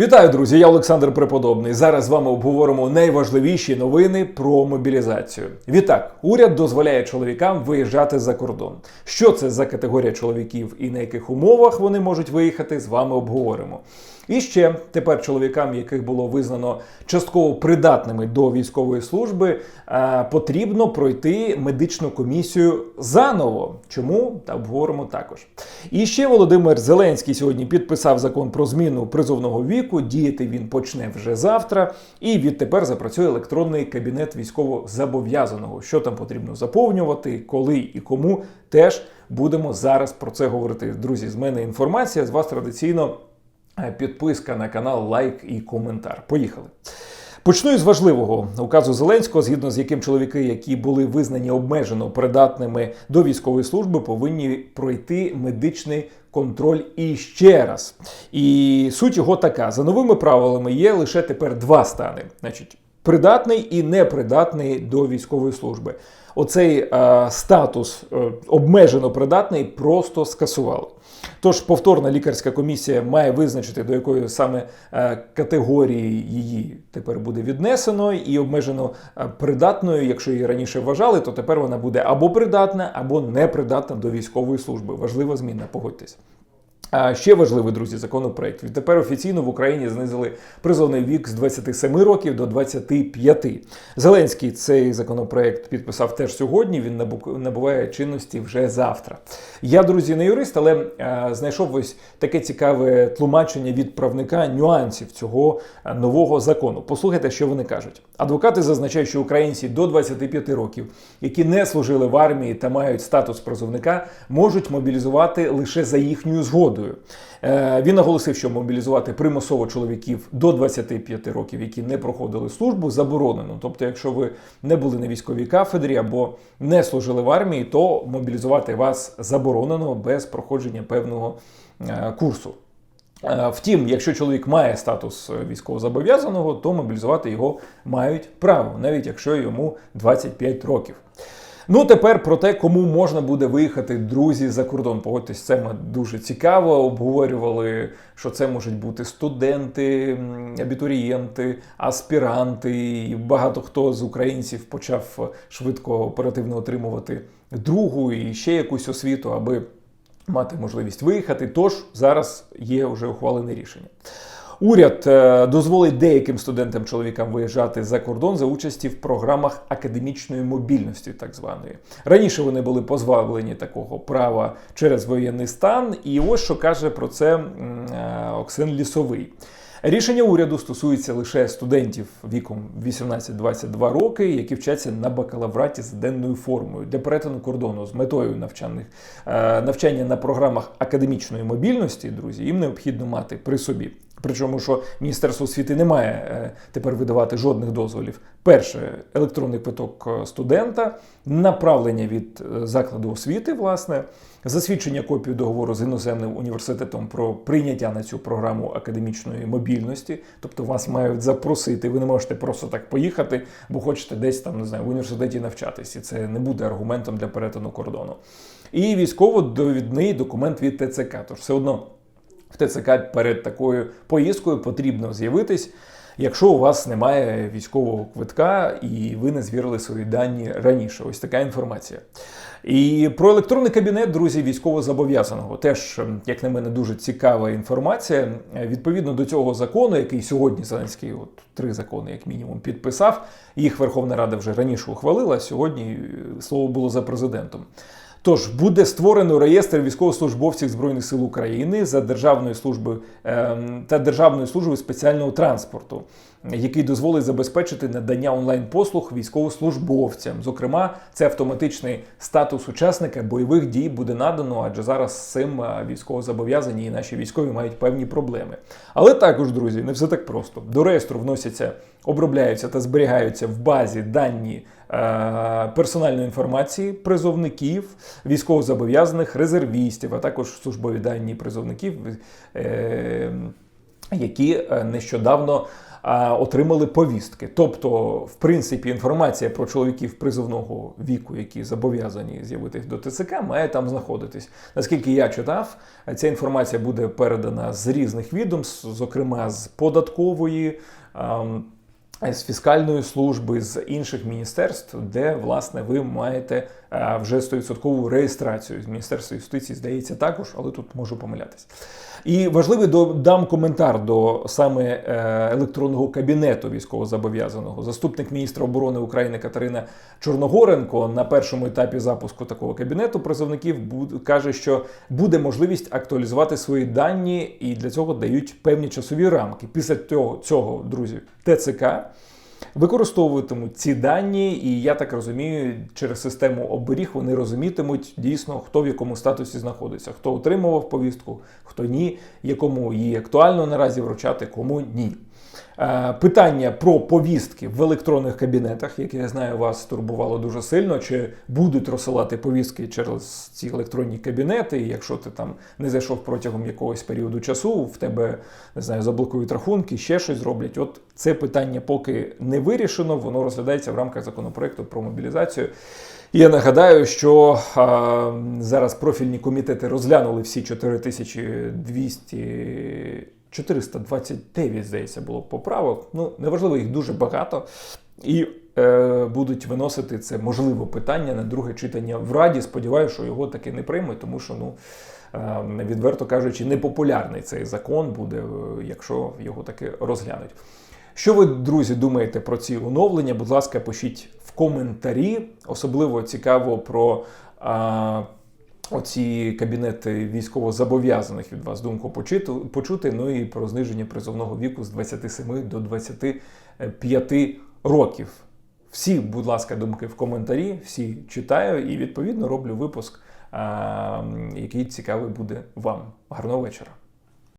Вітаю, друзі! Я Олександр Преподобний. Зараз з вами обговоримо найважливіші новини про мобілізацію. Відтак, уряд дозволяє чоловікам виїжджати за кордон. Що це за категорія чоловіків і на яких умовах вони можуть виїхати, з вами обговоримо. І ще тепер чоловікам, яких було визнано частково придатними до військової служби, е, потрібно пройти медичну комісію заново. Чому та обговоримо також. І ще Володимир Зеленський сьогодні підписав закон про зміну призовного віку. Діяти він почне вже завтра. І відтепер запрацює електронний кабінет військовозобов'язаного. Що там потрібно заповнювати, коли і кому теж будемо зараз про це говорити. Друзі, з мене інформація з вас традиційно. Е, підписка на канал, лайк і коментар. Поїхали. Почну із важливого указу Зеленського, згідно з яким чоловіки, які були визнані обмежено придатними до військової служби, повинні пройти медичний контроль і ще раз. І суть його така: за новими правилами є лише тепер два стани: значить, придатний і непридатний до військової служби. Оцей е, статус е, обмежено придатний просто скасували. Тож повторна лікарська комісія має визначити, до якої саме е, категорії її тепер буде віднесено, і обмежено е, придатною, якщо її раніше вважали, то тепер вона буде або придатна, або непридатна до військової служби. Важлива зміна, погодьтесь. А ще важливий, друзі, законопроект. Відтепер офіційно в Україні знизили призовний вік з 27 років до 25. Зеленський цей законопроект підписав теж сьогодні. Він набуває чинності вже завтра. Я, друзі, не юрист, але знайшов ось таке цікаве тлумачення від правника нюансів цього нового закону. Послухайте, що вони кажуть. Адвокати зазначають, що українці до 25 років, які не служили в армії та мають статус призовника, можуть мобілізувати лише за їхньою згодою. Е, він наголосив, що мобілізувати примусово чоловіків до 25 років, які не проходили службу, заборонено. Тобто, якщо ви не були на військовій кафедрі або не служили в армії, то мобілізувати вас заборонено без проходження певного е, курсу. Е, втім, якщо чоловік має статус військовозобов'язаного, то мобілізувати його мають право, навіть якщо йому 25 років. Ну, тепер про те, кому можна буде виїхати друзі за кордон. Погодьтесь, це ми дуже цікаво обговорювали, що це можуть бути студенти, абітурієнти, аспіранти. І Багато хто з українців почав швидко оперативно отримувати другу і ще якусь освіту, аби мати можливість виїхати. Тож зараз є вже ухвалене рішення. Уряд е, дозволить деяким студентам-чоловікам виїжджати за кордон за участі в програмах академічної мобільності, так званої. Раніше вони були позбавлені такого права через воєнний стан. І ось що каже про це е, Оксен Лісовий. Рішення уряду стосується лише студентів віком 18-22 роки, які вчаться на бакалавраті з денною формою для перетину кордону з метою навчальних е, навчання на програмах академічної мобільності. Друзі, їм необхідно мати при собі Причому, що Міністерство освіти не має е, тепер видавати жодних дозволів. Перше електронний квиток е, студента, направлення від е, закладу освіти, власне, засвідчення копію договору з іноземним університетом про прийняття на цю програму академічної мобільності. Тобто вас мають запросити. Ви не можете просто так поїхати, бо хочете десь там не знаю в університеті навчатись. І це не буде аргументом для перетину кордону. І військово-довідний документ від ТЦК. Тож все одно в ТЦК перед такою поїздкою потрібно з'явитись, якщо у вас немає військового квитка і ви не звірили свої дані раніше. Ось така інформація. І про електронний кабінет, друзі, військовозобов'язаного теж, як на мене, дуже цікава інформація. Відповідно до цього закону, який сьогодні Зеленський, от три закони, як мінімум, підписав. Їх Верховна Рада вже раніше ухвалила. Сьогодні слово було за президентом. Тож буде створено реєстр військовослужбовців збройних сил України за державною службою ем, та державною службою спеціального транспорту, який дозволить забезпечити надання онлайн-послуг військовослужбовцям. Зокрема, це автоматичний статус учасника бойових дій буде надано, адже зараз цим е, військовозобов'язані і наші військові мають певні проблеми. Але також, друзі, не все так просто. До реєстру вносяться, обробляються та зберігаються в базі дані. Е, персональної інформації призовників, військовозобов'язаних резервістів, а також службові дані призовників, е, які нещодавно отримали повістки. Тобто, в принципі, інформація про чоловіків призовного віку, які зобов'язані з'явитись до ТЦК, має там знаходитись. Наскільки я читав, ця інформація буде передана з різних відомств, зокрема з податкової. З фіскальної служби, з інших міністерств, де власне ви маєте е, вже 100% реєстрацію з Міністерства юстиції, здається, також, але тут можу помилятись. І важливий додам коментар до саме е, електронного кабінету військовозобов'язаного. Заступник міністра оборони України Катерина Чорногоренко на першому етапі запуску такого кабінету призовників каже, що буде можливість актуалізувати свої дані, і для цього дають певні часові рамки. Після цього, цього друзі, ТЦК використовуватимуть ці дані, і я так розумію, через систему оберіг вони розумітимуть дійсно, хто в якому статусі знаходиться, хто отримував повістку, хто ні, якому її актуально наразі вручати, кому ні. Е, Питання про повістки в електронних кабінетах, яке я знаю, вас турбувало дуже сильно. Чи будуть розсилати повістки через ці електронні кабінети? І якщо ти там не зайшов протягом якогось періоду часу, в тебе не знаю, заблокують рахунки, ще щось зроблять. От це питання поки не вирішено, воно розглядається в рамках законопроекту про мобілізацію. І я нагадаю, що а, зараз профільні комітети розглянули всі 4200 429, здається, було поправок. Ну, неважливо, їх дуже багато. І е, будуть виносити це можливе питання на друге читання в Раді. Сподіваюся, що його таки не приймуть, тому що, ну, е, відверто кажучи, непопулярний цей закон буде, е, якщо його таки розглянуть. Що ви, друзі, думаєте про ці оновлення? Будь ласка, пишіть в коментарі. Особливо цікаво про. А, Оці кабінети військовозобов'язаних від вас думку почути. Ну і про зниження призовного віку з 27 до 25 років. Всі, будь ласка, думки в коментарі, всі читаю і відповідно роблю випуск, який цікавий буде вам. Гарного вечора.